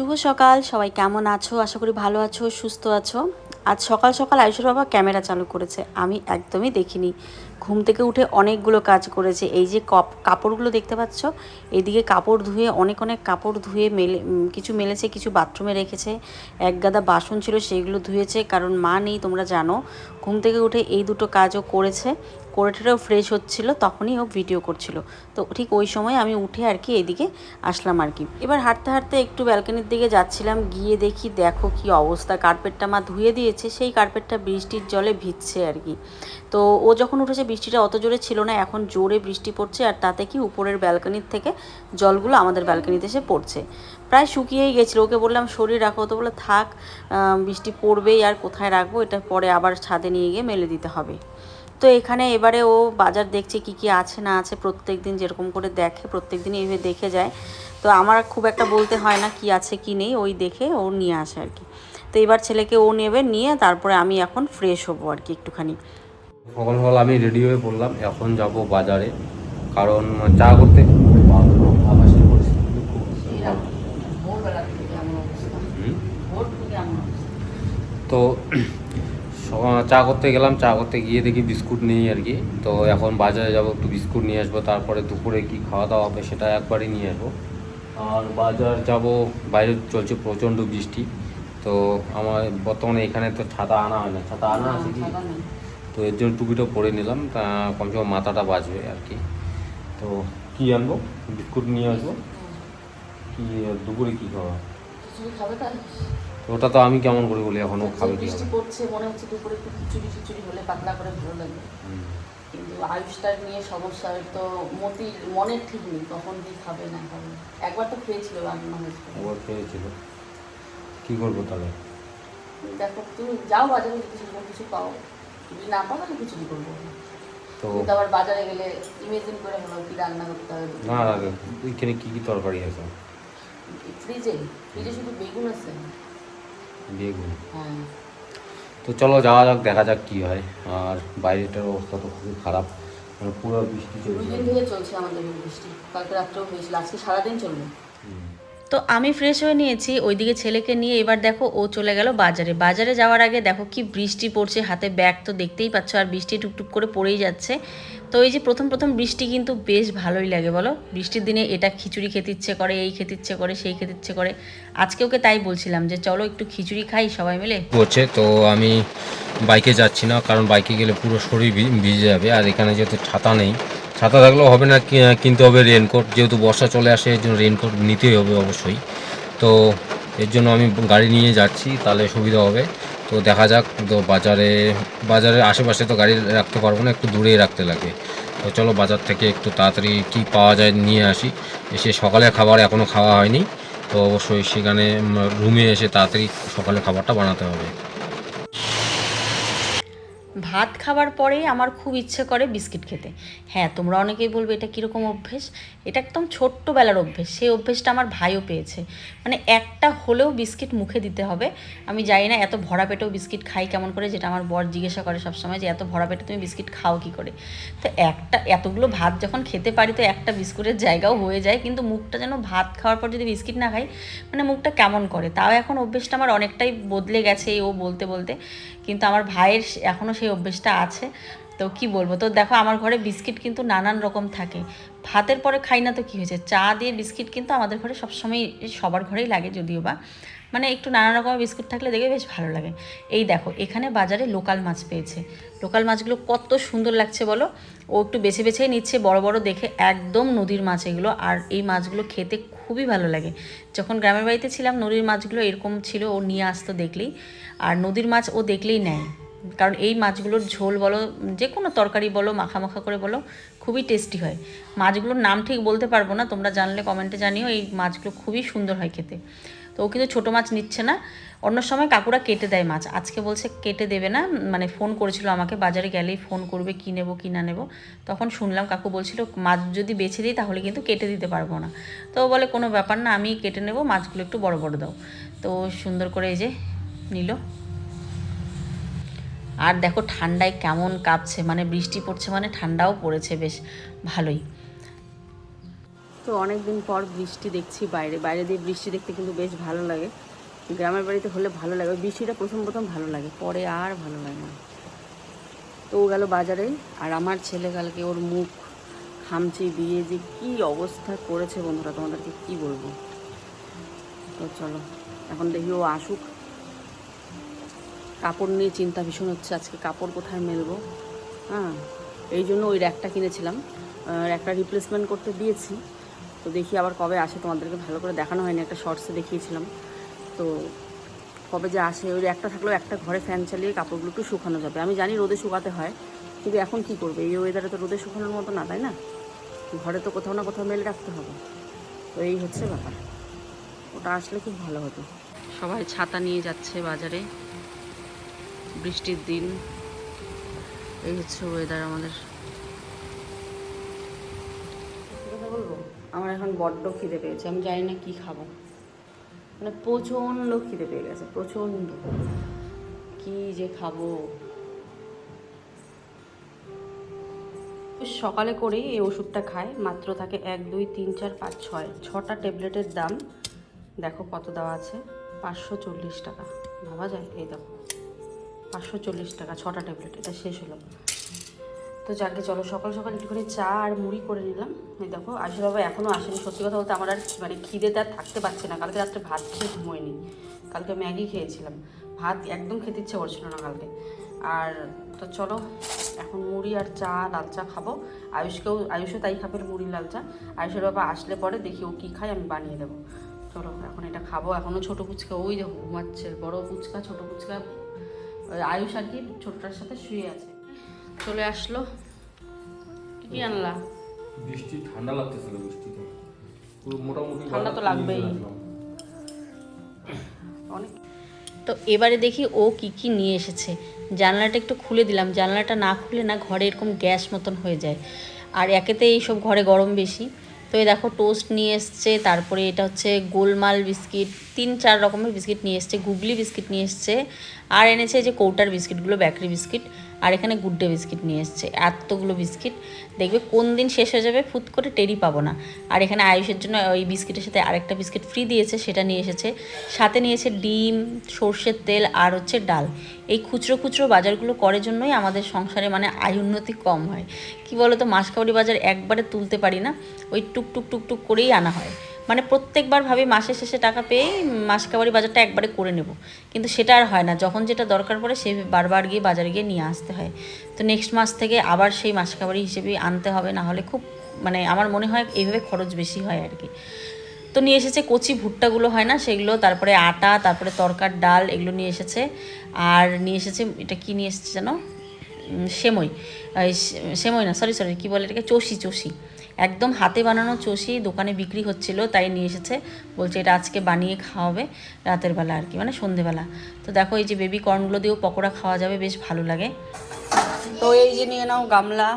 শুভ সকাল। সবাই কেমন আছো? আশা করি ভালো আছো, সুস্থ আছো। আজ সকাল সকাল আয়ুষের বাবা ক্যামেরা চালু করেছে। আমি একদমই দেখিনি। ঘুম থেকে উঠে অনেকগুলো কাজ করেছে। এই যে কপ, কাপড়গুলো দেখতে পাচ্ছ? এদিকে কাপড় ধুয়ে, অনেক অনেক কাপড় ধুয়ে মেলে কিছু মেলেছে, কিছু বাথরুমে রেখেছে। এক গাদা বাসন ছিল সেইগুলো ধুয়েছে। কারণ মা নেই, তোমরা জানো। ঘুম থেকে উঠে এই দুটো কাজও করেছে। করে টেরেও ফ্রেশ হচ্ছিল, তখনই ও ভিডিও করছিল। তো ঠিক ওই সময় আমি উঠে আর কি এদিকে আসলাম আর কি। এবার হাঁটতে হাঁটতে একটু ব্যালকনির দিকে যাচ্ছিলাম, গিয়ে দেখি দেখো কি অবস্থা। কার্পেটটা মা ধুয়ে দিয়েছে, সেই কার্পেটটা বৃষ্টির জলে ভিজছে আর কি। তো ও যখন উঠেছে বৃষ্টিটা অত জোরে ছিল না, এখন জোরে বৃষ্টি পড়ছে আর তাতে কি উপরের ব্যালকনির থেকে জলগুলো আমাদের ব্যালকনিতে এসে পড়ছে। প্রায় শুকিয়েই গেছিল, ওকে বললাম, শরীর রাখো। তো বলে থাক বৃষ্টি পড়বেই, আর কোথায় রাখব? এটা পরে আবার ছাদে নিয়ে গিয়ে মেলে দিতে হবে। তো এখানে এবারে ও বাজার দেখছে কি কি আছে না আছে প্রত্যেক দিন যেরকম করে দেখে প্রত্যেক দিন এইভাবে দেখে যায়। তো আমার খুব একটা বলতে হয় না কি আছে কি নেই ওই দেখে ও নিয়ে আসে আর কি। তো এবার ছেলেকে ও নেবে নিয়ে তারপরে আমি এখন ফ্রেশ হব আর কি একটুখানি। সকাল সকাল আমি রেডি হয়ে পড়লাম এখন যাব বাজারে। কারণ চা করতে তো চা করতে গেলাম চা করতে গিয়ে দেখি বিস্কুট নেই আর কি। তো এখন বাজারে যাব একটু বিস্কুট নিয়ে আসব তারপরে দুপুরে কি খাওয়া দাওয়া হবে সেটা একবারই নিয়ে আসব। আর বাজার যাব বাইরে চলছে প্রচণ্ড বৃষ্টি। তো আমার বর্তমানে এখানে তো ছাতা আনা হয় না। ছাতা আনা আছে কি? তো এর জন্য টুপিটা পরে নিলাম তা কমসে কম মাথাটা বাঁচবে আর কি। তো কি আনব? বিস্কুট নিয়ে আসব। কি দুপুরে কি খাওয়া? খাবে ওটা তো আমি কেমন করে বলি এখন ও খাবে কি বৃষ্টি হবে পড়ছে মনে হচ্ছে দুপুরে একটু খিচুড়ি খিচুড়ি হলে পাতলা করে ভালো লাগবে কিন্তু আয়ুষটার নিয়ে সমস্যা তো মতির মনের ঠিক নেই কখন কি খাবে না খাবে। একবার তো খেয়েছিল রান্না হয়েছিল। একবার খেয়েছিল। কি করব তাহলে? দেখো তুমি যাও বাজারে কিছু কিছু পাও। যদি না পাও তাহলে খিচুড়ি করব। তো আবার বাজারে গেলে ইমেজিন করে হলো কি রান্না করতে হবে। না ওইখানে কি কি তরকারি আছে? ফ্রিজে ফ্রিজে শুধু বেগুন আছে। বেগুন হ্যাঁ। তো চলো যাওয়া যাক দেখা যাক কি হয়। আর বাইরেটার অবস্থা তো খুবই খারাপ। মানে পুরো বৃষ্টি চলছে। চলছে আমাদের বৃষ্টি। কালকে রাত্রেও হয়েছিল। আজকে সারাদিন চলবে। তো আমি ফ্রেশ হয়ে নিয়েছি, ওইদিকে ছেলেকে নিয়ে এবার দেখো ও চলে গেল বাজারে। বাজারে যাওয়ার আগে দেখো কি বৃষ্টি পড়ছে, হাতে ব্যাগ তো দেখতেই পাচ্ছ, আর বৃষ্টি টুকটুক করে পড়েই যাচ্ছে। তো এই যে প্রথম প্রথম বৃষ্টি কিন্তু বেশ ভালোই লাগে বলো। বৃষ্টির দিনে এটা খিচুড়ি খেতে ইচ্ছে করে, এই খেতে ইচ্ছে করে, সেই খেতে ইচ্ছে করে। আজকে ওকে তাই বলছিলাম যে চলো একটু খিচুড়ি খাই সবাই মিলে। পড়ছে তো আমি বাইকে যাচ্ছি না, কারণ বাইকে গেলে পুরো শরীর ভিজে যাবে, আর এখানে যেহেতু ছাতা নেই ছাতা থাকলেও হবে না কিনতে হবে রেনকোট যেহেতু বর্ষা চলে আসে, এর জন্য রেনকোট নিতেই হবে অবশ্যই। তো এর জন্য আমি গাড়ি নিয়ে যাচ্ছি, তাহলে সুবিধা হবে। তো দেখা যাক, তো বাজারে, বাজারের আশেপাশে তো গাড়ি রাখতে পারব না, একটু দূরেই রাখতে লাগে। তো চলো বাজার থেকে একটু তাড়াতাড়ি কী পাওয়া যায় নিয়ে আসি। এসে সকালে খাবার এখনও খাওয়া হয়নি, তো অবশ্যই সেখানে রুমে এসে তাড়াতাড়ি সকালে খাবারটা বানাতে হবে। ভাত খাবার পরেই আমার খুব ইচ্ছে করে বিস্কিট খেতে। হ্যাঁ তোমরা অনেকেই বলবে, এটা কীরকম অভ্যেস? এটা একদম ছোট্টবেলার অভ্যেস। সেই অভ্যেসটা আমার ভাইও পেয়েছে। মানে একটা হলেও বিস্কিট মুখে দিতে হবে। আমি জানি না, এত ভরা পেটেও বিস্কিট খাই কেমন করে, যেটা আমার বর জিজ্ঞাসা করে সবসময় যে, এত ভরা পেটে তুমি বিস্কিট খাও কী করে? তো একটা, এতগুলো ভাত যখন খেতে পারি, তো একটা বিস্কুটের জায়গাও হয়ে যায়। কিন্তু মুখটা যেন ভাত খাওয়ার পর যদি বিস্কিট না খাই মানে মুখটা কেমন করে? তাও এখন অভ্যেসটা আমার অনেকটাই বদলে গেছে, ও বলতে বলতে। কিন্তু আমার ভাইয়ের এখনও সেই অভ্যেসটা আছে। তো কি বলব? তো দেখো, আমার ঘরে বিস্কিট কিন্তু নানান রকম থাকে। ভাতের পরে খাই না তো কী হয়েছে? চা দিয়ে বিস্কিট কিন্তু আমাদের ঘরে সবসময় সবার ঘরেই লাগে যদিও বা। মানে একটু নানা রকমের বিস্কুট থাকলে দেখবে বেশ ভালো লাগে। এই দেখো, এখানে বাজারে লোকাল মাছ পেয়েছে। লোকাল মাছগুলো কত সুন্দর লাগছে বলো? ও একটু বেছে বেছেই নিচ্ছে, বড় বড় দেখে একদম নদীর মাছ এগুলো। আর এই মাছগুলো খেতে খুবই ভালো লাগে। যখন গ্রামের বাড়িতে ছিলাম, নদীর মাছগুলো এরকম ছিল, ও নিয়ে আসতো দেখলেই। আর নদীর মাছ ও দেখলেই নেয়। কারণ এই মাছগুলোর ঝোল বলো যে কোনো তরকারি বলো মাখা করে বলো, খুবই টেস্টি হয়। মাছগুলোর নাম ঠিক বলতে পারব না, তোমরা জানলে কমেন্টে জানিও, এই মাছগুলো খুবই সুন্দর হয় খেতে। তো ও কিন্তু ছোটো মাছ নিচ্ছে না। অন্য সময় কাকুরা কেটে দেয় মাছ। আজকে বলছে কেটে দেবে না মানে ফোন করেছিল আমাকে, বাজারে গেলেই ফোন করবে কী নেব, কী না নেব। তখন শুনলাম কাকু বলছিল, মাছ যদি বেছে দিই তাহলে কিন্তু কেটে দিতে পারব না। তো বলে, কোনো ব্যাপার না আমি কেটে নেব, মাছগুলো একটু বড় বড় দাও। তো সুন্দর করে এই যে নিল। আর দেখো ঠান্ডায় কেমন কাঁপছে মানে বৃষ্টি পড়ছে মানে ঠান্ডাও পড়েছে, বেশ ভালোই। তো অনেক দিন পর বৃষ্টি দেখছি বাইরে। বাইরে দিয়ে বৃষ্টি দেখতে কিন্তু বেশ ভালো লাগে। গ্রামের বাড়িতে হলে ভালো লাগে। বৃষ্টিটা প্রথম প্রথম ভালো লাগে, পরে আর ভালো লাগে না। তো ও গেল বাজারে, আর আমার ছেলে কালকে ওর মুখ খামচি দিয়ে যে কি অবস্থা করেছে বন্ধুরা, তোমাদেরকে কি বলব? তো চলো, এখন দেখি ও আসুক। কাপড় নিয়ে চিন্তা ভীষণ হচ্ছে, আজকে কাপড় কোথায় মেলবো? হ্যাঁ এই জন্য ওই র্যাকটা কিনেছিলাম। র্যাকটা রিপ্লেসমেন্ট করতে দিয়েছি। তো দেখি আবার কবে আসে, তোমাদেরকে ভালো করে দেখানো হয়নি, একটা শর্টসে দেখিয়েছিলাম। তো কবে যে আসে, ওই একটা থাকলেও একটা ঘরে ফ্যান চালিয়ে কাপড়গুলো একটু শুকানো যাবে। আমি জানি রোদে শুকাতে হয়, কিন্তু এখন কি করবে? এই ওয়েদারে তো রোদে শুকানোর মতো না, তাই না? ঘরে তো কোথাও না কোথাও মেলে রাখতে হবে। তো এই হচ্ছে ব্যাপার। ওটা আসলে খুব ভালো হতো। সবাই ছাতা নিয়ে যাচ্ছে বাজারে। বৃষ্টির দিন। এই হচ্ছে ওয়েদার আমাদের। আমার এখন বড্ড খিদে পেয়েছে, আমি জানি না কি খাব। মানে প্রচণ্ড খিদে পেয়ে গেছে, প্রচণ্ড। কি যে খাব। সকালে করেই এই ওষুধটা খায় মাত্র থাকে এক, দুই, তিন, চার, পাঁচ, ছয়। ছটা ট্যাবলেটের দাম, দেখো কত দেওয়া আছে, পাঁচশো চল্লিশ টাকা। ভাবা যায়? এই দেখো, পাঁচশো চল্লিশ টাকা, ছটা ট্যাবলেট, এটা শেষ হলো। তো যাকে চলো সকাল সকাল একটু করে চা আর মুড়ি করে নিলাম। দেখো আশিস বাবা এখনও আসেনি। সত্যি কথা বলতে আমার আর মানে খিদেতে আর থাকতে পারছে না। কালকে রাত্রে ভাত খেয়ে ঘুমোয়নি। কালকে ম্যাগি খেয়েছিলাম। ভাত একদম খেতে ইচ্ছে করছিল না কালকে। আর তো চলো, এখন মুড়ি আর চা, লাল চা খাব। আয়ুষকেও, আয়ুষও তাই খাবে মুড়ি, লাল চা। আয়ুষের বাবা আসলে পরে দেখি ও কী খায়, আমি বানিয়ে দেবো। চলো, এখন এটা খাব। এখনও ছোটো ফুচকা ওই দেখো ঘুমাচ্ছে, বড় ফুচকা ছোটো ফুচকা আয়ুষ আর কি ছোটটার সাথে শুয়ে আছে। চলে আসলো। কি কি আনলা? বৃষ্টি ঠান্ডা লাগতেছিল বৃষ্টিতে। পুরো মোটামুটি ঠান্ডা তো লাগবেই। অনেক তো এবারে দেখি ও কি কি নিয়ে এসেছে। জানলাটা একটু খুলে দিলাম। জানলাটা না খুলে না ঘরে এরকম গ্যাস মতন হয়ে যায়। আর একেতে এইসব ঘরে গরম বেশি। তো এই দেখো টোস্ট নিয়ে এসছে তারপরে এটা হচ্ছে গোলমাল বিস্কিট তিন চার রকমের বিস্কিট নিয়ে এসছে গুগলি বিস্কিট নিয়ে এসছে আর এনেছে যে কৌটার বিস্কিটগুলো বেকারি বিস্কিট। আর এখানে গুড্ডে বিস্কিট নিয়ে এসছে। এতগুলো বিস্কিট। দেখবে কোন দিন শেষ হয়ে যাবে ফুট করে টেরি পাবো না। আর এখানে আয়ুষের জন্য ওই বিস্কিটের সাথে আরেকটা বিস্কিট ফ্রি দিয়েছে, সেটা নিয়ে এসেছে। সাথে নিয়েছে ডিম, সর্ষের তেল আর হচ্ছে ডাল। এই খুচরো খুচরো বাজারগুলো করার জন্যই আমাদের সংসারে মানে আয় উন্নতি কম হয়। কি বলো তো মাসকাবাড়ি বাজার একবারে তুলতে পারি না। ওই টুক টুক টুক টুক করেই আনা হয়। মানে প্রত্যেকবার ভাবি মাসের শেষে টাকা পেয়েই মাসকাবাড়ি বাজারটা একবারে করে নেব। কিন্তু সেটা আর হয় না, যখন যেটা দরকার পড়ে সে বারবার গিয়ে বাজারে গিয়ে নিয়ে আসতে হয়। তো নেক্সট মাস থেকে আবার সেই মাসকাবাড়ি হিসেবেই আনতে হবে, না হলে খুব মানে আমার মনে হয় এইভাবে খরচ বেশি হয় আর কি। তো নিয়ে এসেছে কচি ভুট্টাগুলো হয় না, সেগুলো, তারপরে আটা, তারপরে তরকার ডাল, এগুলো নিয়ে এসেছে। আর নিয়ে এসেছে, এটা কি নিয়ে এসেছে যেন সেমই। সেমই না সরি সরি কী বলে এটাকে? চষি চষি। একদম হাতে বানানো চষি দোকানে বিক্রি হচ্ছিল তাই নিয়ে এসেছে। বলছে এটা আজকে বানিয়ে খাওয়াবে রাতের বেলা আর কি মানে সন্ধেবেলা। তো দেখো এই যে বেবি কর্নগুলো দিয়েও পকোড়া খাওয়া যাবে বেশ ভালো লাগে। তো এই যে নিয়ে নাও গামলা।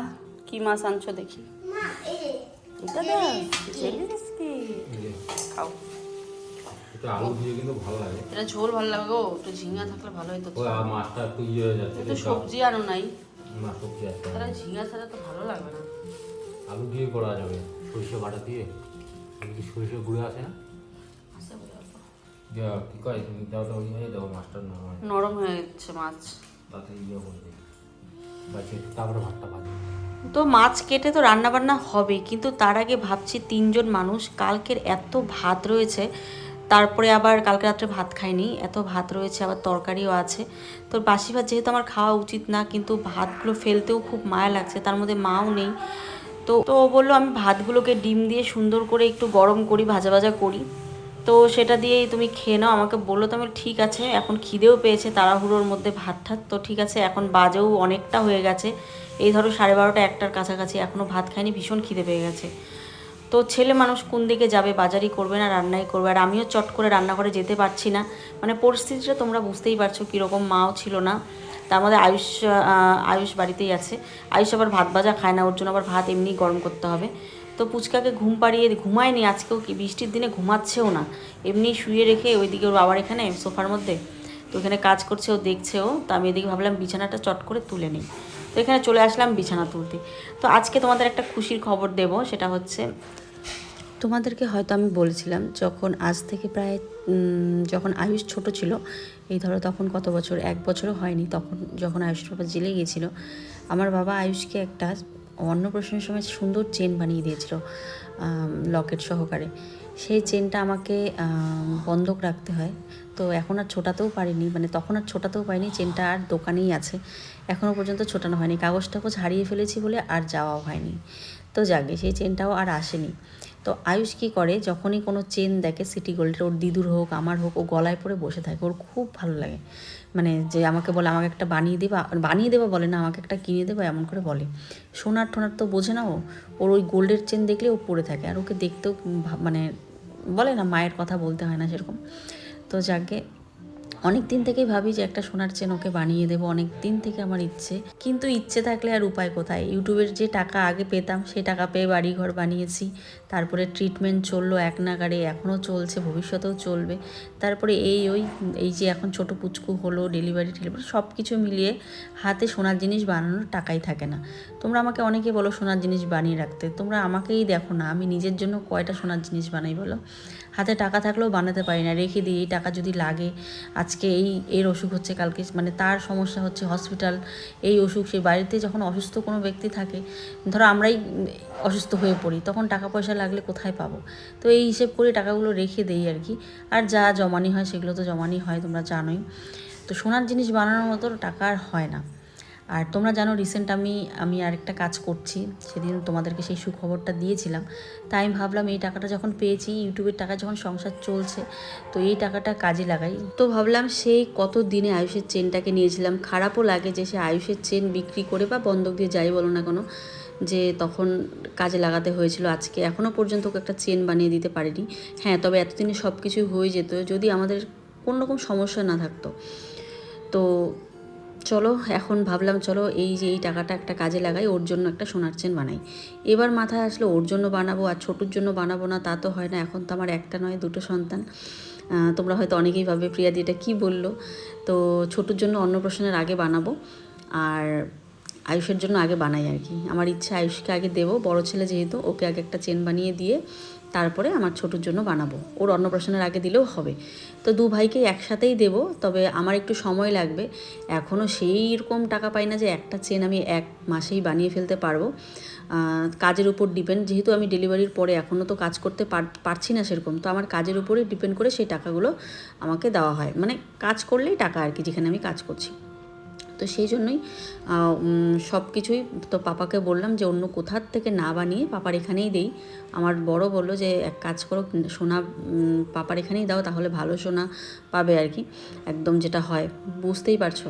কি মাছ আনছো দেখি? খাও। এটা ঝোল ভালো লাগে গো একটু ঝিঙা থাকলে ভালো হতো। মাছটা ইয়ে হয়ে একটু সবজি আনো নাই। না সবজি তাহলে ঝিঙা ছাড়া তো ভালো লাগবে না। আলু দিয়ে করা যাবে সরিষা বাটা দিয়ে। সরিষা গুঁড়ো আছে না? আছে বোধ হয়। যা কি কয়? দাও দাও ইয়ে দাও মাছটার নাম হয় নরম হয়ে যাচ্ছে মাছ। তাতে ইয়ে বাচ্চা তারপরে ভাতটা ভাজি তো মাছ কেটে তো রান্না বান্না হবে কিন্তু তার আগে ভাবছি তিনজন মানুষ কালকের এত ভাত রয়েছে তারপরে আবার কালকে রাত্রে ভাত খাইনি, এত ভাত রয়েছে, আবার তরকারিও আছে। তো বাসি ভাত যেহেতু আমার খাওয়া উচিত না, কিন্তু ভাতগুলো ফেলতেও খুব মায়া লাগছে, তার মধ্যে মাও নেই। তো তো বলল আমি ভাতগুলোকে ডিম দিয়ে সুন্দর করে একটু গরম করি, ভাজা ভাজা করি। তো সেটা দিয়েই তুমি খেয়ে নাও, আমাকে বলল তো আমি ঠিক আছে, এখন খিদেও পেয়েছে, তাড়াহুড়োর মধ্যে ভাত ঠাত তো ঠিক আছে, এখন বাজেও অনেকটা হয়ে গেছে। এই ধরো সাড়ে বারোটা একটার কাছাকাছি এখনও ভাত খাইনি, ভীষণ খিদে পেয়ে গেছে। তো ছেলে মানুষ কোন দিকে যাবে, বাজারই করবে না, রান্নাই করবে। আর আমিও চট করে রান্নাঘরে যেতে পারছি না। মানে পরিস্থিতিটা তোমরা বুঝতেই পারছ, কীরকম মাও ছিল না। তার মধ্যে আয়ুষ আয়ুষ বাড়িতেই আছে। আয়ুষ আবার ভাত ভাজা খায় না, ওর জন্য আবার ভাত এমনি গরম করতে হবে। তো পুচকাকে ঘুম পাড়িয়ে ঘুমায়নি আজকেও কি, বৃষ্টির দিনে ঘুমাচ্ছেও না। এমনি শুয়ে রেখে ওইদিকে ওর বাবার এখানে, সোফার মধ্যে। তো এখানে কাজ করছে, ও দেখছেও তো আমি এদিকে ভাবলাম বিছানাটা চট করে তুলে নিই। তো এখানে চলে আসলাম বিছানা তুলতে। তো আজকে তোমাদের একটা খুশির খবর দেব, সেটা হচ্ছে তোমাদেরকে হয়তো আমি বলেছিলাম যখন আজ থেকে প্রায় যখন আয়ুষ ছোট ছিল এই ধরো তখন কত বছর এক বছরও হয়নি তখন যখন আয়ুষের বাবা জেলে গিয়েছিল আমার বাবা আয়ুষকে একটা অন্নপ্রাশনের সময় সুন্দর চেন বানিয়ে দিয়েছিল লকেট সহকারে। সেই চেনটা আমাকে আম, বন্ধক রাখতে হয়। তো এখন আর ছোটাতেও পারিনি মানে তখন আর ছোটাতেও পারিনি চেনটা আর দোকানেই আছে। এখনও পর্যন্ত ছোটানো হয়নি কাগজ টাগজ হারিয়ে ফেলেছি বলে আর যাওয়াও হয়নি। তো যাকে সেই চেনটাও আর আসেনি। তো আয়ুষ কী করে? যখনই কোনো চেন দেখে সিটি গোল্ডের, ওর দিদুর হোক, আমার হোক, ও গলায় পরে বসে থাকে, ওর খুব ভালো লাগে। মানে যে আমাকে বলে, আমাকে একটা বানিয়ে দেবা? বানিয়ে দেবা বলে না, আমাকে একটা কিনে দেবা? এমন করে বলে। সোনার টোনার তো বোঝে না ও। ওর ওই গোল্ডের চেন দেখলে ও পরে থাকে। আর ওকে দেখতেও মানে বলে না, মায়ের কথা বলতে হয় না সেরকম। তো যাকে অনেক দিন থেকেই ভাবি যে একটা সোনার চেন ওকে বানিয়ে দেবো অনেক দিন থেকে আমার ইচ্ছে। কিন্তু ইচ্ছে থাকলে আর উপায় কোথায়? ইউটিউবের যে টাকা আগে পেতাম, সে টাকা পেয়ে বাড়িঘর বানিয়েছি। তারপরে ট্রিটমেন্ট চলল এক নাগারে এখনও চলছে, ভবিষ্যতেও চলবে। তারপরে এই ওই, এই যে এখন ছোট পুচকু হলো ডেলিভারি টেলিভারি সব কিছু মিলিয়ে হাতে সোনার জিনিস বানানোর টাকাই থাকে না। তোমরা আমাকে অনেকে বলো সোনার জিনিস বানিয়ে রাখতে। তোমরা আমাকেই দেখো না, আমি নিজের জন্য কয়টা সোনার জিনিস বানাই বলো? হাতে টাকা থাকলেও বানাতে পারি না, রেখে দিই। এই টাকা যদি লাগে আজকে এই, এর অসুখ হচ্ছে কালকে মানে তার সমস্যা হচ্ছে হসপিটাল, এই অসুখ, সেই বাড়িতে যখন অসুস্থ কোনো ব্যক্তি থাকে, ধরো আমরাই অসুস্থ হয়ে পড়ি, তখন টাকা পয়সা লাগলে কোথায় পাবো? তো এই হিসেব করে টাকাগুলো রেখে দেই আর কি। আর যা জমানি হয় সেগুলো তো জমানি হয়, তোমরা জানোই। তো সোনার জিনিস বানানোর মতো টাকা আর হয় না। আর তোমরা জানো রিসেন্ট আমি আমি আরেকটা কাজ করছি। সেদিন তোমাদেরকে সেই সুখবরটা দিয়েছিলাম। তাই আমি ভাবলাম, এই টাকাটা যখন পেয়েছি ইউটিউবের টাকা যখন সংসার চলছে, তো এই টাকাটা কাজে লাগাই। তো ভাবলাম, সেই কত দিনে আয়ুষের চেনটাকে নিয়েছিলাম। খারাপও লাগে যে সে আয়ুষের চেন বিক্রি করে বা বন্ধক দিয়ে যাই বলো না কোনো, যে তখন কাজে লাগাতে হয়েছিল। আজকে এখনও পর্যন্ত ওকে একটা চেন বানিয়ে দিতে পারিনি। হ্যাঁ তবে এতদিনে সব কিছুই হয়ে যেত, যদি আমাদের কোনো রকম সমস্যা না থাকতো। তো চলো, এখন ভাবলাম চলো এই যে এই টাকাটা একটা কাজে লাগাই, ওর জন্য একটা সোনার চেন বানাই। এবার মাথায় আসলো, ওর জন্য বানাবো আর ছোটোর জন্য বানাবো না, তা তো হয় না, এখন তো আমার একটা নয়, দুটো সন্তান। তোমরা হয়তো অনেকেই ভাবে প্রিয়াদি এটা কী বলল? তো ছোটোর জন্য অন্নপ্রাশনের আগে বানাবো, আর আয়ুষের জন্য আগে বানাই আর কি। আমার ইচ্ছা আয়ুষকে আগে দেবো, বড় ছেলে যেহেতু, ওকে আগে একটা চেন বানিয়ে দিয়ে তারপরে আমার ছোটোর জন্য বানাবো। ওর অন্নপ্রাশনের আগে দিলেও হবে। তো দু ভাইকে একসাথেই দেবো, তবে আমার একটু সময় লাগবে। এখনও সেই রকম টাকা পাই না যে একটা চেন আমি এক মাসেই বানিয়ে ফেলতে পারব। কাজের উপর ডিপেন্ড, যেহেতু আমি ডেলিভারির পরে এখনও তো কাজ করতে পার- পারছি না সেরকম, তো আমার কাজের উপরেই ডিপেন্ড করে সেই টাকাগুলো আমাকে দেওয়া হয়। মানে কাজ করলেই টাকা আর কি, যেখানে আমি কাজ করছি। তো সেই জন্যই সব কিছুই তো পাপাকে বললাম যে অন্য কোথার থেকে না বানিয়ে পাপার এখানেই দেই। আমার বড় বলল যে এক কাজ করো, সোনা পাপার এখানেই দাও, তাহলে ভালো সোনা পাবে আর কি, একদম যেটা হয়। বুঝতেই পারছ।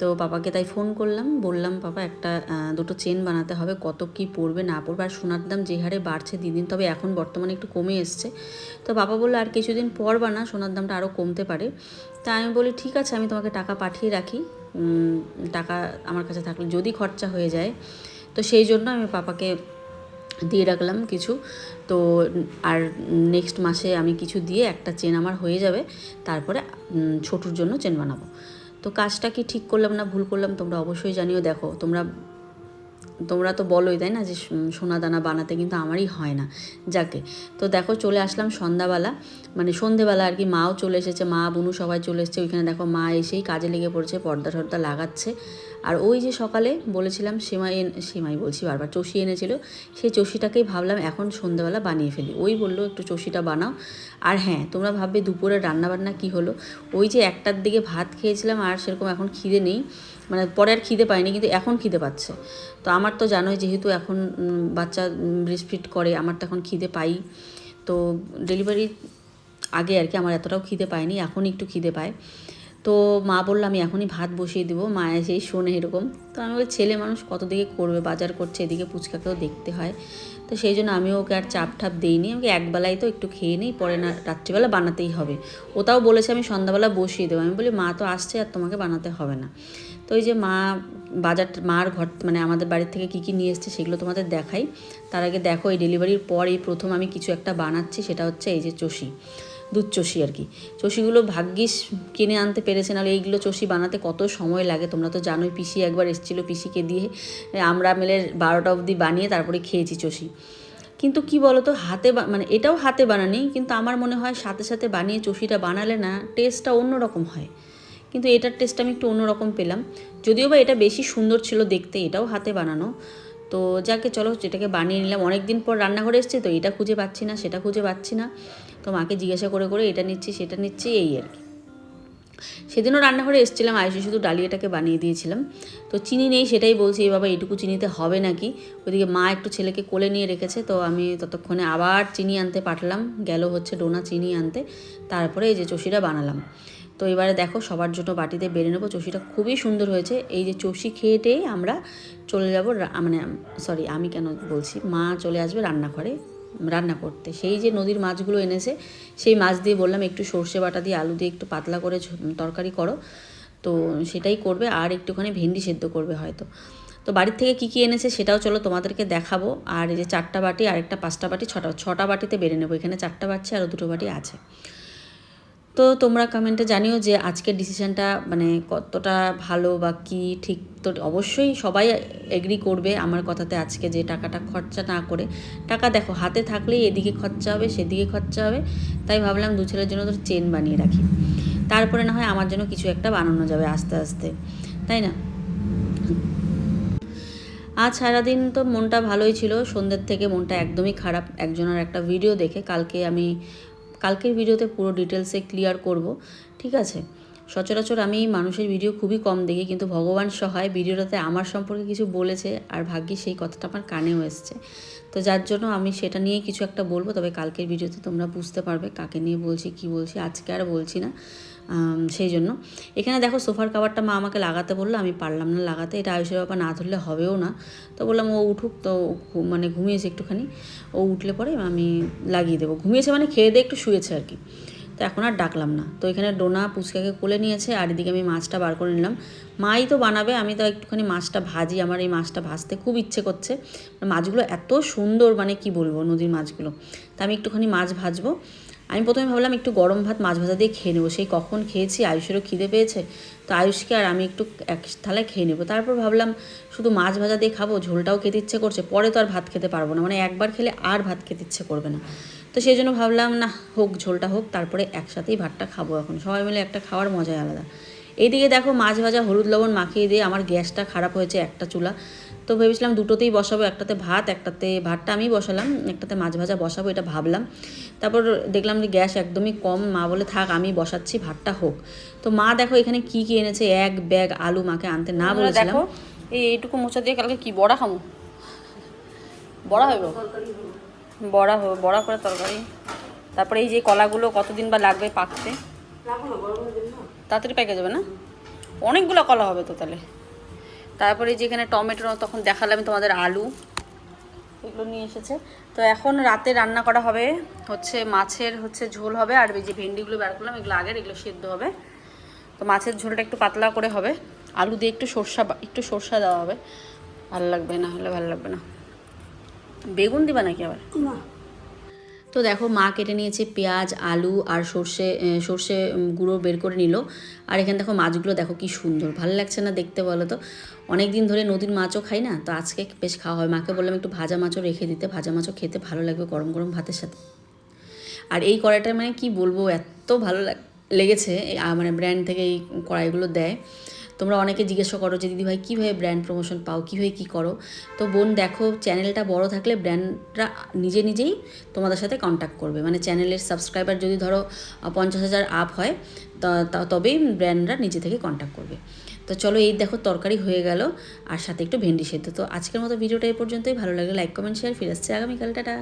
তো বাবাকে তাই ফোন করলাম। বললাম, বাবা, একটা দুটো চেন বানাতে হবে। কত কি পড়বে, না পড়বে? আর সোনার দাম যে হারে বাড়ছে দিন দিন, তবে এখন বর্তমানে একটু কমে এসছে। তো বাবা বলল, আর কিছুদিন পর বানা, সোনার দামটা আরও কমতে পারে। তা আমি বলি, ঠিক আছে, আমি তোমাকে টাকা পাঠিয়ে রাখি। টাকা আমার কাছে থাকলে যদি খরচা হয়ে যায়। তো সেই জন্য আমি পাপাকে দিয়ে রাখলাম কিছু। তো, আর নেক্সট মাসে আমি কিছু দিয়ে একটা চেন আমার হয়ে যাবে। তারপরে ছোটুর জন্য চেন বানাবো। তো কাজটা কি ঠিক করলাম না ভুল করলাম তোমরা অবশ্যই জানিও দেখো তোমরা তোমরা তো বলোই, তাই না? যে সোনা দানা বানাতে কিন্তু আমারই হয় না। যাকে। তো দেখো, চলে আসলাম সন্ধ্যাবেলা। মানে সন্ধেবেলা আর কি মাও চলে এসেছে, মা বুনু সবাই চলে এসেছে। ওইখানে দেখো মা এসেই কাজে লেগে পড়ছে, পর্দা টর্দা লাগাচ্ছে। আর ওই যে সকালে বলেছিলাম, সেমাই এন- সেমাই বলছি বারবার, চষি এনেছিল। সেই চষিটাকেই ভাবলাম এখন সন্ধ্যাবেলা বানিয়ে ফেলি। ওই বলল, একটু চষিটা বানাও। আর হ্যাঁ তোমরা ভাববে দুপুরে রান্নাবান্না কি হলো? ওই যে একটার দিকে ভাত খেয়েছিলাম, আর সেরকম এখন খিদে নেই। মানে পরে আর খিদে পাইনি কিন্তু এখন খিদে পাচ্ছে। তো আমার তো জানোই যেহেতু এখন বাচ্চা ব্রেস্টফিট করে, আমার তো এখন খিদে পাই। তো ডেলিভারি আগে আর কি আমার এতটাও খিদে পায়নি, এখন একটু খিদে পায়। তো মা বলল, আমি এখনই ভাত বসিয়ে দিব। মা এসেই শোনে এরকম। তো আমি ওই ছেলে মানুষ কত দিকে করবে? বাজার করছে, এদিকে পুচকাকেও দেখতে হয়। তো সেই জন্য আমিও ওকে আর চাপ ঠাপ দিইনি। আমাকে একবেলায় তো একটু খেয়ে নিই, পরে না, রাত্রিবেলা বানাতেই হবে। ওটাও বলেছে, আমি সন্ধ্যাবেলা বসিয়ে দেবো। আমি বলি, মা তো আসছে আর তোমাকে বানাতে হবে না। তো ওই যে মা বাজার মার ঘর মানে আমাদের বাড়ির থেকে কী কী নিয়ে এসছে সেগুলো তোমাদের দেখাই। তার আগে দেখো এই ডেলিভারির পর এই প্রথম আমি কিছু একটা বানাচ্ছি, সেটা হচ্ছে এই যে চষি, দুধ চষি আর কি। চষিগুলো ভাগ্যিস কিনে আনতে পেরেছে, নাহলে এইগুলো চষি বানাতে কত সময় লাগে? তোমরা তো জানোই, পিসি একবার এসেছিল পিসিকে দিয়ে, আমরা মিলে বারোটা অবধি বানিয়ে তারপরে খেয়েছি চষি। কিন্তু কি বলো তো হাতে মানে এটাও হাতে বানানি, কিন্তু আমার মনে হয় সাথে সাথে বানিয়ে চষিটা বানালে না টেস্টটা অন্যরকম হয়। কিন্তু এটার টেস্ট আমি একটু অন্যরকম পেলাম। যদিও বা এটা বেশি সুন্দর ছিল দেখতে, এটাও হাতে বানানো। তো যাকে চলো যেটাকে বানিয়ে নিলাম। অনেক দিন পর রান্নাঘরে এসেছি তো এটা খুঁজে পাচ্ছি না, সেটা খুঁজে পাচ্ছি না। তো মাকে জিজ্ঞাসা করে করে এটা নিচ্ছি, সেটা নিচ্ছি, এই আর কি। সেদিনও রান্নাঘরে এসেছিলাম আয়ুষে শুধু ডালিয়াটাকে বানিয়ে দিয়েছিলাম। তো চিনি নেই, সেটাই বলছি, এ বাবা, এটুকু চিনিতে হবে নাকি? ওইদিকে মা একটু ছেলেকে কোলে নিয়ে রেখেছে, তো আমি ততক্ষণে আবার চিনি আনতে পাঠালাম। গেল হচ্ছে ডোনা চিনি আনতে। তারপরে এই যে চষিটা বানালাম। তো এবারে দেখো সবার জন্য বাটিতে বেড়ে নেব। চষিটা খুবই সুন্দর হয়েছে। এই যে চষি খেয়েটেই আমরা চলে যাব মানে সরি আমি কেন বলছি? মা চলে আসবে রান্নাঘরে, রান্না করতে। সেই যে নদীর মাছগুলো এনেছে, সেই মাছ দিয়ে বললাম একটু সর্ষে বাটা দিয়ে আলু দিয়ে একটু পাতলা করে তরকারি করো। তো সেটাই করবে আর একটুখানি ভেন্ডি সেদ্ধ করবে হয়তো। তো বাড়ির থেকে কী কী এনেছে সেটাও চলো তোমাদেরকে দেখাবো। আর এই যে চারটা বাটি আর একটা পাঁচটা বাটি, ছটা ছটা বাটিতে বেড়ে নেব। এখানে চারটা বাচ্চা আর দুটো বাটি আছে। তো তোমরা কমেন্টে জানিও যে আজকের ডিসিশনটা মানে কতটা ভালো বা কি ঠিক? তো অবশ্যই সবাই এগ্রি করবে আমার কথাতে আজকে যে টাকাটা খরচা না করে। টাকা দেখো, হাতে থাকলেই এদিকে খরচা হবে, সেদিকে খরচা হবে। তাই ভাবলাম দু ছেলের জন্য তো চেন বানিয়ে রাখি। তারপরে না হয় আমার জন্য কিছু একটা বানানো যাবে আস্তে আস্তে। তাই না? আজ সারাদিন তো মনটা ভালোই ছিল। সন্ধ্যের থেকে মনটা একদমই খারাপ। একজনের একটা ভিডিও দেখে কালকে আমি কালকের ভিডিওতে পুরো ডিটেলসে ক্লিয়ার করব, ঠিক আছে? সচরাচর আমি মানুষের ভিডিও খুবই কম দেখি, কিন্তু ভগবান সহায়, ভিডিওটাতে আমার সম্পর্কে কিছু বলেছে, আর ভাগ্যে সেই কথাটা আমার কানেও এসছে। তো যার জন্য আমি সেটা নিয়ে কিছু একটা বলব, তবে কালকের ভিডিওতে তোমরা বুঝতে পারবে কাকে নিয়ে বলছি, কি বলছি, আজকে আর বলছি না। সেই জন্য। এখানে দেখো সোফার কাভারটা মা আমাকে লাগাতে বলল, আমি পারলাম না লাগাতে। এটা আয়ুষের বাবা না ধরলে হবেও না। তো বললাম ও উঠুক, তো মানে ঘুমিয়েছে একটুখানি। ও উঠলে পরে আমি লাগিয়ে দেবো। ঘুমিয়েছে মানে খেয়ে দিয়ে একটু শুয়েছে আর কি। তো এখন আর ডাকলাম না। তো এখানে ডোনা পুচকাকে কোলে নিয়েছে আর এদিকে আমি মাছটা বার করে নিলাম। মাই তো বানাবে, আমি তো একটুখানি মাছটা ভাজি, আমার এই মাছটা ভাজতে খুব ইচ্ছে করছে। মাছগুলো এত সুন্দর মানে কি বলব নদীর মাছগুলো। তা আমি একটুখানি মাছ ভাজবো। আমি প্রথমে ভাবলাম একটু গরম ভাত মাছ ভাজা দিয়ে খেয়ে নেব। সেই কখন খেয়েছি, আয়ুষেরও খিদে পেয়েছে। তো আয়ুষকে আর আমি একটু এক থালায় খেয়ে নেব। তারপর ভাবলাম শুধু মাছ ভাজা দিয়ে খাব, ঝোলটাও খেতে ইচ্ছে করছে, পরে তো আর ভাত খেতে পারব না। মানে একবার খেলে আর ভাত খেতে ইচ্ছে করবে না। তো সেই জন্য ভাবলাম না হোক ঝোলটা হোক তারপরে একসাথেই ভাতটা খাব এখন। সবাই মিলে একটা খাওয়ার মজাই আলাদা। এইদিকে দেখো মাছ ভাজা হলুদ লবণ মাখিয়ে দিয়ে আমার গ্যাসটা খারাপ হয়েছে একটা চুলা। তো ভেবেছিলাম দুটোতেই বসাবো একটাতে ভাত একটাতে ভাতটা আমি বসালাম একটাতে মাছ ভাজা বসাবো এটা ভাবলাম। তারপর দেখলাম যে গ্যাস একদমই কম মা বলে থাক আমি বসাচ্ছি ভাতটা হোক। তো মা দেখো এখানে কি কি এনেছে? এক ব্যাগ আলু মাকে আনতে না বলেছিলাম। এইটুকু মোচা দিয়ে কালকে কি বড়া খামো? বড়া হইব? বড়া বড়া করে তরকারি। তারপরে এই যে কলাগুলো কতদিন বা লাগবে পাকতে? তাড়াতাড়ি পেকে যাবে না? অনেকগুলো কলা হবে তো তাহলে। তারপরে এই যে এখানে টমেটো তখন দেখালাম তোমাদের আলু। এগুলো নিয়ে এসেছে। তো এখন রাতে রান্না করা হবে হচ্ছে মাছের হচ্ছে ঝোল হবে আর যে ভেন্ডিগুলো বের করলাম, এগুলো আগের, এগুলো সেদ্ধ হবে। তো মাছের ঝোলটা একটু পাতলা করে হবে। আলু দিয়ে একটু সর্ষা একটু সর্ষা দেওয়া হবে। ভালো লাগবে না, হলে ভালো লাগবে না। বেগুন দিবা নাকি আবার? তো দেখো মা কেটে নিয়েছে পেঁয়াজ আলু আর সর্ষে সর্ষে গুঁড়ো বের করে নিল। আর এখানে দেখো মাছগুলো দেখো কি সুন্দর ভালো লাগছে না দেখতে বলো তো? অনেক দিন ধরে নদীর মাছও খাই না তো আজকে বেশ খাওয়া হয়। মাকে বললাম একটু ভাজা মাছও রেখে দিতে ভাজা মাছও খেতে ভালো লাগবে গরম গরম ভাতের সাথে। আর এই কড়াইটা মানে কি বলব এত ভালো লাগ- লেগেছে মানে ব্র্যান্ড থেকে এই কড়াইগুলো দেয়। তোমরা অনেকে জিজ্ঞাসা করো যে দিদিভাই কীভাবে ব্র্যান্ড প্রমোশন পাও? কীভাবে কী করো? তো বোন, দেখো চ্যানেলটা বড় থাকলে ব্র্যান্ডরা নিজে নিজেই তোমাদের সাথে কন্ট্যাক্ট করবে। মানে চ্যানেলের সাবস্ক্রাইবার যদি ধরো পঞ্চাশ হাজার আপ হয় তবেই ব্র্যান্ডরা নিজে থেকে কন্ট্যাক্ট করবে। তো চলো, এই দেখো, তরকারি হয়ে গেল, আর সাথে একটু ভেন্ডি সেদ্ধ। তো আজকের মতো ভিডিওটা এই পর্যন্তই। ভালো লাগলে লাইক কমেন্ট শেয়ার ফিরে আসছে আগামীকাল। টাটা!